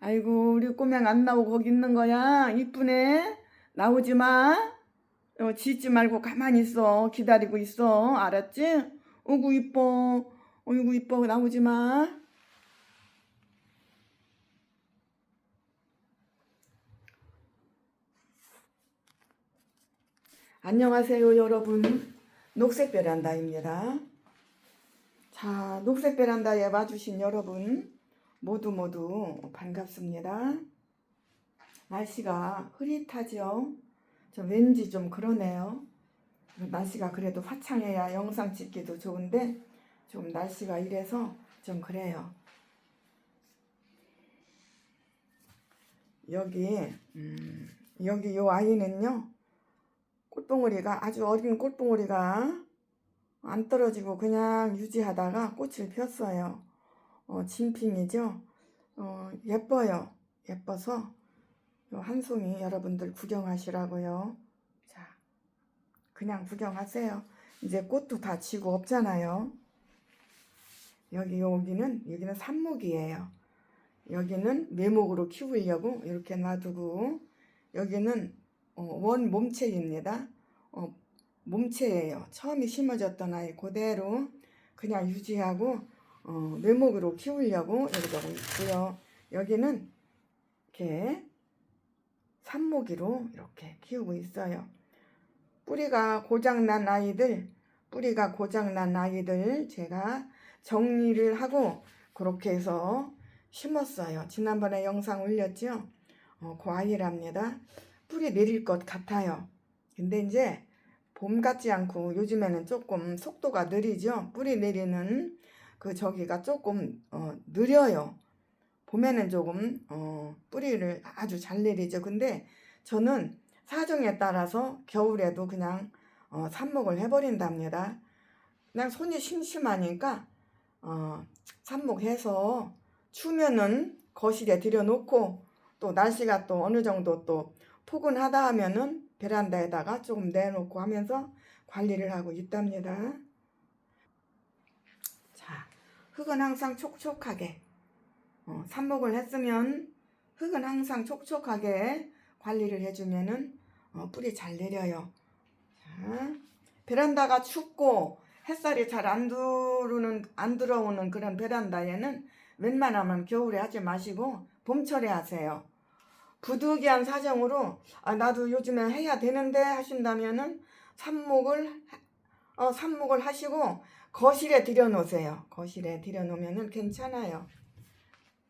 아이고 우리 꼬맹 안 나오고 거기 있는 거야? 이쁘네? 나오지 마. 어, 짖지 말고 가만히 있어. 기다리고 있어. 알았지? 어구 이뻐. 어이구 이뻐. 나오지 마. 안녕하세요 여러분. 녹색 베란다입니다. 자 녹색 베란다에 와주신 여러분 모두 모두 반갑습니다. 날씨가 흐릿하죠 좀 왠지 좀 그러네요. 날씨가 그래도 화창해야 영상 찍기도 좋은데 좀 날씨가 이래서 좀 그래요. 여기 음, 여기 요 아이는요 꽃봉오리가 아주 어린 꽃봉오리가 안 떨어지고 그냥 유지하다가 꽃을 폈어요. 어, 진핑이죠. 어, 예뻐요. 예뻐서 요한 송이 여러분들 구경하시라고요. 자, 그냥 구경하세요. 이제 꽃도 다 지고 없잖아요. 여기 여기는 여기는 삽목이에요. 여기는 매목으로 키우려고 이렇게 놔두고 여기는 어, 원 몸체입니다. 어, 몸체예요. 처음에 심어졌던 아이 그대로 그냥 유지하고 어, 매목으로 키우려고 이러고 있고요. 여기는 이렇게 산모기로 이렇게 키우고 있어요. 뿌리가 고장난 아이들, 뿌리가 고장난 아이들 제가 정리를 하고 그렇게 해서 심었어요. 지난번에 영상 올렸죠? 어, 그 아이랍니다. 뿌리 내릴 것 같아요. 근데 이제 봄 같지 않고 요즘에는 조금 속도가 느리죠. 뿌리 내리는 그 저기가 조금 어, 느려요. 봄에는 조금 어, 뿌리를 아주 잘 내리죠. 근데 저는 사정에 따라서 겨울에도 그냥 어, 삽목을 해버린답니다. 그냥 손이 심심하니까 어, 삽목해서 추면은 거실에 들여놓고 또 날씨가 또 어느 정도 또 포근하다 하면은 베란다에다가 조금 내놓고 하면서 관리를 하고 있답니다. 자, 흙은 항상 촉촉하게 어, 삽목을 했으면 흙은 항상 촉촉하게 관리를 해주면은 어, 뿌리 잘 내려요. 자, 베란다가 춥고 햇살이 잘 안 들어오는 안 들어오는 그런 베란다에는 웬만하면 겨울에 하지 마시고 봄철에 하세요. 부득이한 사정으로 아 나도 요즘에 해야 되는데 하신다면은 삽목을 어 삽목을 하시고 거실에 들여놓으세요. 거실에 들여놓으면은 괜찮아요.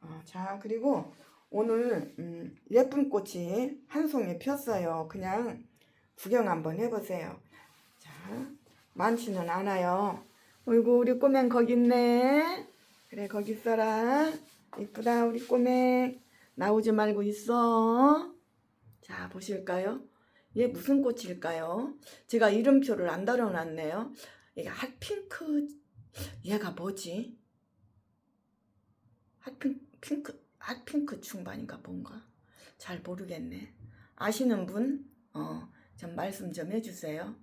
어, 자 그리고 오늘 음, 예쁜 꽃이 한 송이 폈어요. 그냥 구경 한번 해보세요. 자 많지는 않아요. 어이구 우리 꼬맹 거기 있네. 그래 거기 있어라. 이쁘다 우리 꼬맹. 나오지 말고 있어. 자, 보실까요? 얘 무슨 꽃일까요? 제가 이름표를 안 달아놨네요. 이게 핫핑크, 얘가 뭐지? 핫핑크, 핫핑크 충반인가 뭔가? 잘 모르겠네. 아시는 분? 어, 좀 말씀 좀 해주세요.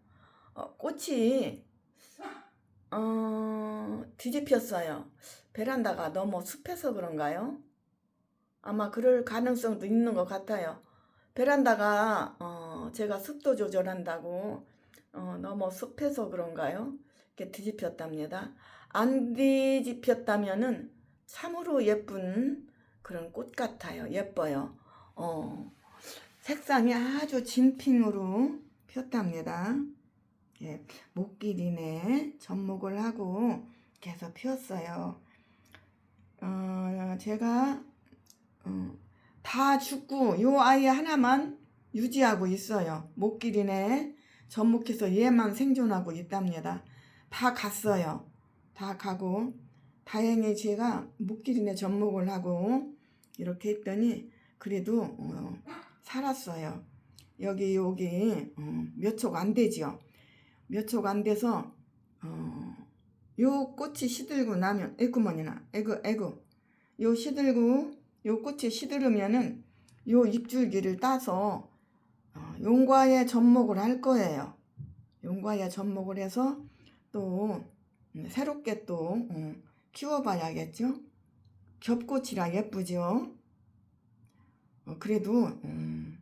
어, 꽃이, 어, 뒤집혔어요. 베란다가 너무 습해서 그런가요? 아마 그럴 가능성도 있는 것 같아요. 베란다가 어, 제가 습도 조절한다고 어, 너무 습해서 그런가요? 이렇게 뒤집혔답니다. 안 뒤집혔다면은 참으로 예쁜 그런 꽃 같아요. 예뻐요. 어, 색상이 아주 진핑으로 폈답니다. 예, 목길이네 접목을 하고 계속 피었어요. 어, 제가 어, 다 죽고 요 아이 하나만 유지하고 있어요. 목길이네 접목해서 얘만 생존하고 있답니다. 다 갔어요. 다 가고 다행히 제가 목길이네 접목을 하고 이렇게 했더니 그래도 어, 살았어요. 여기 여기 어, 몇촉 안 되죠. 몇촉 안 돼서 어, 요 꽃이 시들고 나면 에구머니나 에구 에구 요 시들고 요 꽃이 시들으면은 요 잎줄기를 따서 어, 용과에 접목을 할 거예요. 용과에 접목을 해서 또 음, 새롭게 또 음, 키워봐야겠죠. 겹꽃이라 예쁘죠. 어, 그래도 음,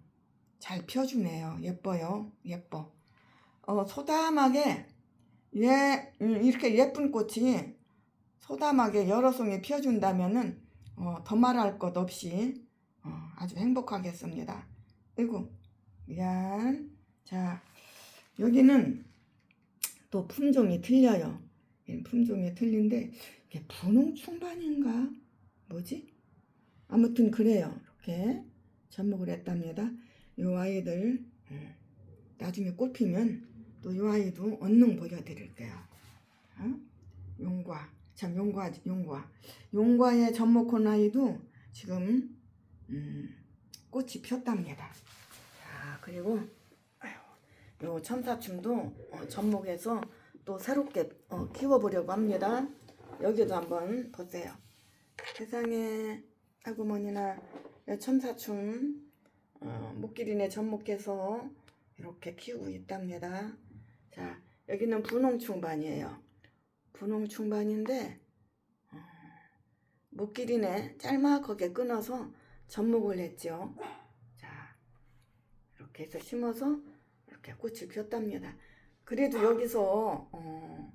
잘 펴주네요. 예뻐요. 예뻐. 어, 소담하게 예, 음, 이렇게 예쁜 꽃이 소담하게 여러 송이 피워준다면은 어, 더 말할 것 없이 어, 아주 행복하겠습니다. 아이고 미안. 자 여기는 또 품종이 틀려요. 이 품종이 틀린데 이게 분홍 충반인가 뭐지? 아무튼 그래요. 이렇게 접목을 했답니다. 요 아이들 음, 나중에 꽃 피면 또 요 아이도 언능 보여드릴게요. 어? 용과 참 용과 용과 용과의 접목한 아이도 지금 음, 꽃이 폈답니다. 자 그리고 요 첨사춤도 어, 접목해서 또 새롭게 어, 키워보려고 합니다. 여기도 한번 보세요. 세상에 요 첨사춤 어, 목기린에 접목해서 이렇게 키우고 있답니다. 자 여기는 분홍충반이에요. 분홍충반인데 어, 목기린에 짤막하게 끊어서 접목을 했죠. 자 이렇게 해서 심어서 이렇게 꽃을 피웠답니다. 그래도 여기서 어,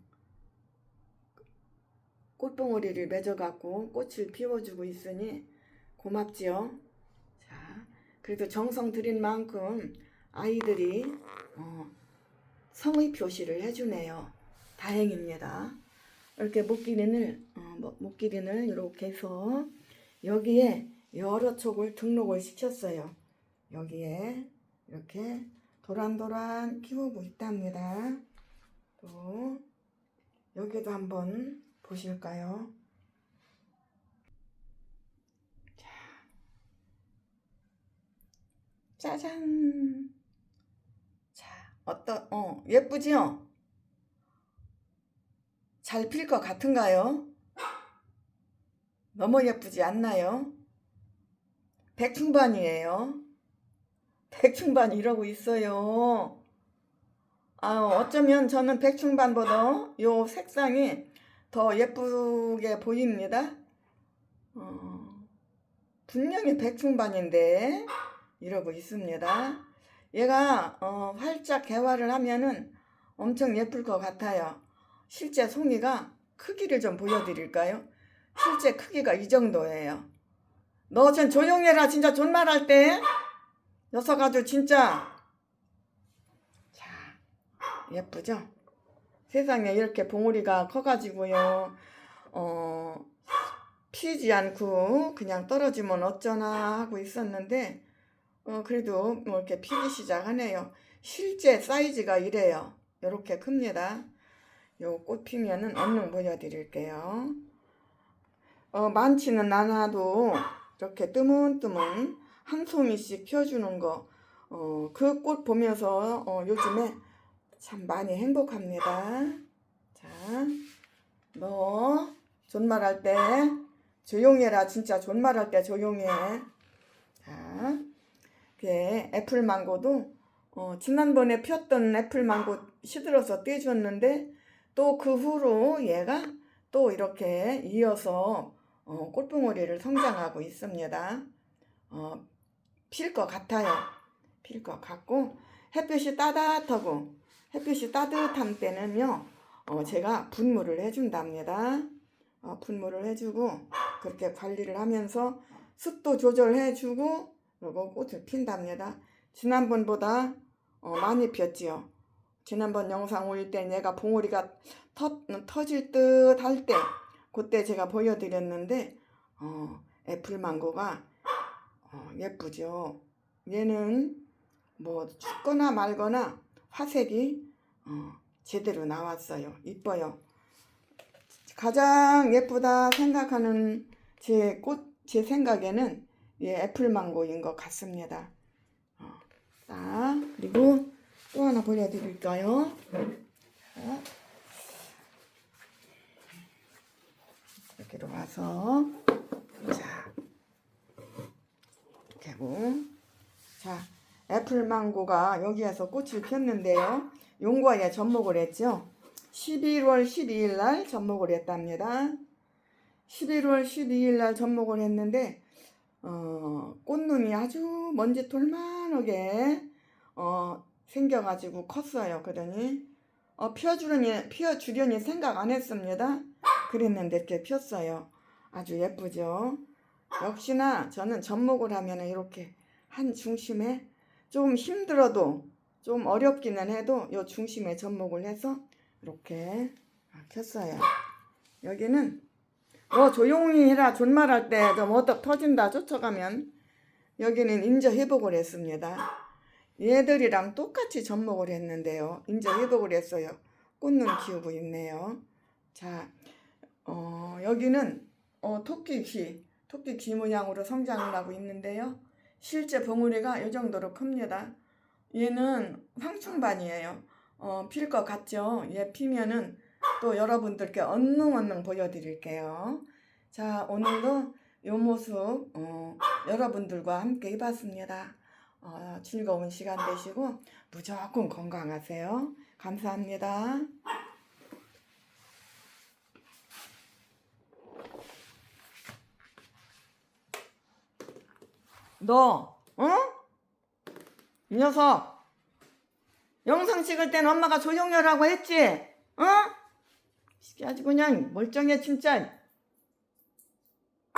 꽃봉오리를 맺어갖고 꽃을 피워주고 있으니 고맙지요. 자, 그래도 정성 들인 만큼 아이들이 어, 성의 표시를 해주네요. 다행입니다. 이렇게 목기린을 어, 뭐- 목기린을 이렇게 해서 여기에 여러 촉을 등록을 시켰어요. 여기에 이렇게 도란도란 키우고 있답니다. 또 여기도 한번 보실까요? 자, 짜잔. 자, 어떠, 어, 예쁘지요? 잘 필 것 같은가요? 너무 예쁘지 않나요? 백충반이에요. 백충반 이러고 있어요. 아, 어쩌면 저는 백충반보다 요 색상이 더 예쁘게 보입니다. 어, 분명히 백충반인데 이러고 있습니다. 얘가 어, 활짝 개화를 하면은 엄청 예쁠 것 같아요. 실제 송이가 크기를 좀 보여드릴까요? 실제 크기가 이 정도예요. 너좀 조용해라 진짜 존말할 때 녀석 아주 진짜. 자 예쁘죠? 세상에 이렇게 봉우리가 커가지고요. 어 피지 않고 그냥 떨어지면 어쩌나 하고 있었는데 어 그래도 뭐 이렇게 피기 시작하네요. 실제 사이즈가 이래요. 이렇게 큽니다. 요 꽃 피면은 얼른 보여드릴게요. 어 많지는 않아도 이렇게 뜨문뜨문 한 송이씩 펴주는 거, 어, 그 꽃 보면서 어, 요즘에 참 많이 행복합니다. 자, 너 존말할 때 조용해라. 진짜 존말할 때 조용해. 자, 이렇게 애플망고도 어, 지난번에 폈던 애플망고 시들어서 떼줬는데 또 그 후로 얘가 또 이렇게 이어서 어, 꽃봉오리를 성장하고 있습니다. 어, 필 것 같아요. 필 것 같고 햇볕이 따뜻하고 햇볕이 따뜻한 때는요. 어, 제가 분무를 해준답니다. 어, 분무를 해주고 그렇게 관리를 하면서 습도 조절해주고 그리고 꽃을 핀답니다. 지난번보다 어, 많이 폈지요. 지난번 영상 올릴 때 얘가 봉오리가 터, 터질 듯 할 때 그때 제가 보여드렸는데 어, 애플망고가 어, 예쁘죠. 얘는 뭐 춥거나 말거나 화색이 어, 제대로 나왔어요. 이뻐요. 가장 예쁘다 생각하는 제 꽃, 제 생각에는 예, 애플망고인 것 같습니다. 어, 자, 그리고 또 하나 보여드릴까요? 자, 이렇게 와서 자 이렇게 하고 자 애플망고가 여기에서 꽃을 폈는데요 용과에 접목을 했죠 11월 12일 날 접목을 했답니다 11월 12일 날 접목을 했는데 어, 꽃눈이 아주 먼지 돌만하게 어, 생겨가지고 컸어요. 그러니 어, 피워주려니 피워주려니 생각 안 했습니다. 그랬는데 이렇게 폈어요. 아주 예쁘죠. 역시나 저는 접목을 하면 이렇게 한 중심에 좀 힘들어도 좀 어렵기는 해도 요 중심에 접목을 해서 이렇게 켰어요. 여기는 너 조용히 해라 존말할 때 좀 어떡 터진다 쫓아가면 여기는 인저 회복을 했습니다. 얘들이랑 똑같이 접목을 했는데요. 인저 회복을 했어요. 꽃눈 키우고 있네요. 자, 어, 여기는 어, 토끼 귀, 토끼 귀 모양으로 성장을 하고 있는데요. 실제 봉우리가 이 정도로 큽니다. 얘는 황충반이에요. 어, 필 것 같죠? 얘 피면은 또 여러분들께 언능언능 보여드릴게요. 자, 오늘도 이 모습 어, 여러분들과 함께 해봤습니다. 어, 즐거운 시간 되시고 무조건 건강하세요. 감사합니다. 너, 어? 이 녀석, 영상 찍을 땐 엄마가 조용히 하라고 했지? 어? 아주 그냥 멀쩡해 진짜.